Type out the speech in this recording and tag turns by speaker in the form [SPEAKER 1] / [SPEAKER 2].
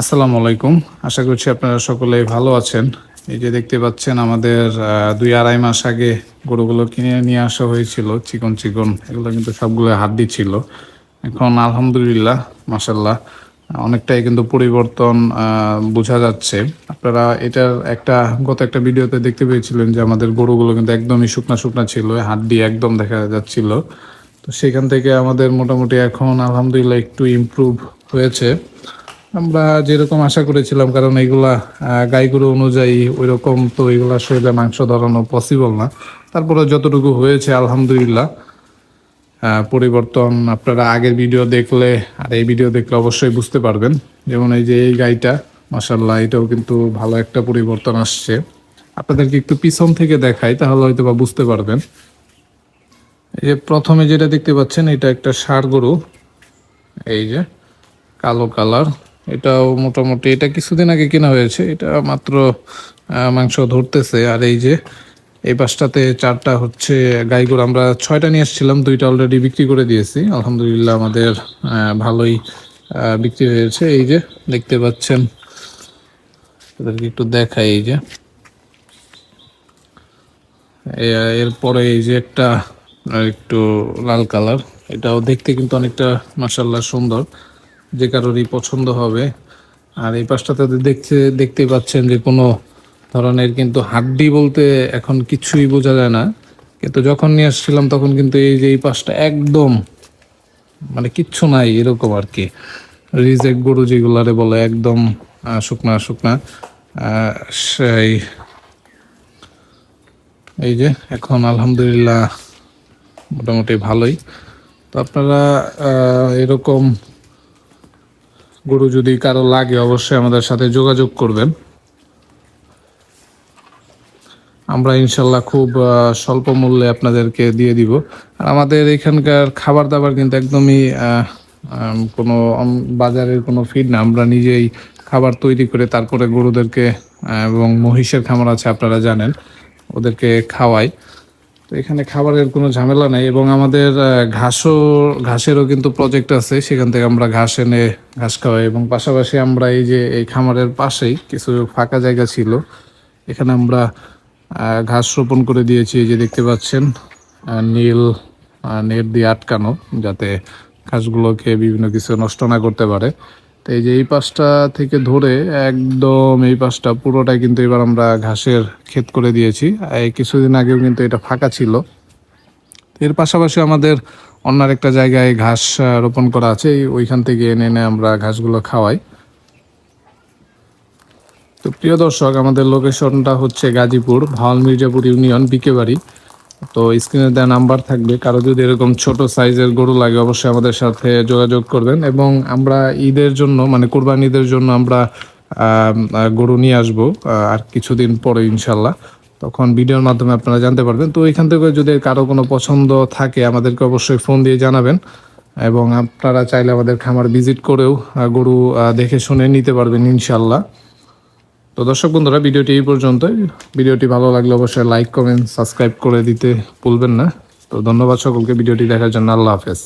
[SPEAKER 1] আসসালামু আলাইকুম। আশা করছি আপনারা সকলেই ভালো আছেন। এই যে দেখতে পাচ্ছেন, আমাদের দুই আড়াই মাস আগে গরুগুলো কিনে নিয়ে আসা হয়েছিল, চিকন চিকন। এগুলো কিন্তু সবগুলো হাড্ডি ছিল। এখন আলহামদুলিল্লাহ মাসাল্লাহ অনেকটাই কিন্তু পরিবর্তন বোঝা যাচ্ছে। আপনারা এটার একটা, গত একটা ভিডিওতে দেখতে পেয়েছিলেন যে আমাদের গরুগুলো কিন্তু একদমই শুকনা শুকনা ছিল, হাড্ডি একদম দেখা যাচ্ছিল। তো সেখান থেকে আমাদের মোটামুটি এখন আলহামদুলিল্লাহ একটু ইমপ্রুভ হয়েছে। আমরা যেরকম আশা করেছিলাম কারণ এইগুলা আহ, গাইগুলো অনুযায়ী ওই রকম তো এগুলা শরীরে মাংস ধরানো পসিবল না। তারপরে যতটুকু হয়েছে আলহামদুলিল্লাহ। পরিবর্তন আপনারা আগের ভিডিও দেখলে আর এই ভিডিও দেখলে অবশ্যই বুঝতে পারবেন। যেমন এই যে এই গাইটা মাসাল্লাহ এটাও কিন্তু ভালো একটা পরিবর্তন আসছে। আপনাদেরকে একটু পিছন থেকে দেখাই তাহলে হয়তো বা বুঝতে পারবেন। এই যে প্রথমে যেটা দেখতে পাচ্ছেন এটা একটা ষাড় গরু। এই যে কালো কালার। এটাও মোটামুটি, এটা কিছুদিন আগে কেনা হয়েছে। এটা মাত্র মাংস ধরতেছে। আর এই যে, এই পাশটাতে চারটা হচ্ছে গাই গরু। আমরা ছয়টা নিয়ে এসেছিলাম, দুইটা অলরেডি বিক্রি করে দিয়েছি। আলহামদুলিল্লাহ আমাদের ভালোই বিক্রি হয়েছে। এই যে, দেখতে পাচ্ছেন, তাদেরকে একটু দেখাই। এই যে এরপরে এই যে একটা একটু লাল কালার। এটাও দেখতে কিন্তু অনেকটা মাসাল্লাহ সুন্দর। যে কারোরই পছন্দ হবে। আর এই পাশটাতে দেখতে দেখতে পাচ্ছেন যে কোনো ধরনের কিন্তু হাড্ডি বলতে এখন কিছুই বোঝা যায় না। কিন্তু যখন নিয়ে আসছিলাম তখন কিন্তু এই যে এই পাশটা একদম মানে কিচ্ছু নাই এরকম আর কি। রিজেক্ট গরু যেগুলারে বলে একদম শুকনা শুকনা। সেই এই যে এখন আলহামদুলিল্লাহ মোটামুটি ভালোই। তো আপনারা এরকম গরু যদি কারও লাগে, অবশ্যই আমাদের সাথে যোগাযোগ করবেন। আমরা ইনশাল্লাহ খুব স্বল্প মূল্যে আপনাদেরকে দিয়ে দিব। আর আমাদের এখানকার খাবার দাবার কিন্তু একদমই কোনো বাজারের কোনো ফিড না। আমরা নিজেই খাবার তৈরি করে তারপরে গরুদেরকে এবং মহিষের খামার আছে, আপনারা জানেন, ওদেরকে খাওয়াই। তো এখানে খাবারের কোনো ঝামেলা নাই এবং আমাদের ঘাসও, ঘাসেরও কিন্তু প্রজেক্ট আছে। সেখান থেকে আমরা ঘাস এনে ঘাস খাওয়াই এবং পাশাপাশি আমরা এই যে এই খামারের পাশেই কিছু ফাঁকা জায়গা ছিল। এখানে আমরা ঘাস রোপণ করে দিয়েছি। এই যে দেখতে পাচ্ছেন নীল নেট দিয়ে আটকানো যাতে ঘাসগুলোকে বিভিন্ন কিছু নষ্ট না করতে পারে। তো এই যে এই পাশটা থেকে ধরে একদম এই পাশটা পুরোটাই কিন্তু এবার আমরা ঘাসের ক্ষেত করে দিয়েছি। এই কিছুদিন আগেও কিন্তু এটা ফাঁকা ছিল। এর পাশাপাশি আমাদের অন্য একটা জায়গায় ঘাস রোপণ করা আছে। ওইখান থেকে এনে এনে আমরা ঘাসগুলো খাওয়াই। তো প্রিয় দর্শক, আমাদের লোকেশনটা হচ্ছে গাজীপুর, ভাওয়াল মির্জাপুর ইউনিয়ন, বিকেবাড়ি। তো স্ক্রিনে দেওয়া নাম্বার থাকবে। কারও যদি এরকম ছোট সাইজের গরু লাগে, অবশ্যই আমাদের সাথে যোগাযোগ করবেন এবং আমরা ঈদের জন্য মানে কোরবান ঈদের জন্য আমরা গরু নিয়ে আসব আর কিছুদিন পরে ইনশাল্লাহ তখন ভিডিওর মাধ্যমে আপনারা জানতে পারবেন। তো এখান থেকে যদি কারও কোনো পছন্দ থাকে, আমাদেরকে অবশ্যই ফোন দিয়ে জানাবেন এবং আপনারা চাইলে আমাদের খামার ভিজিট করেও গরু দেখে শুনে নিতে পারবেন ইনশাল্লাহ তো দর্শক বন্ধুরা, ভিডিওটি এই পর্যন্তই। ভিডিওটি ভালো লাগলে অবশ্যই লাইক কমেন্ট সাবস্ক্রাইব করে দিতে ভুলবেন না। তো ধন্যবাদ সকলকে, ভিডিওটি দেখার জন্য আল্লাহ হাফেজ।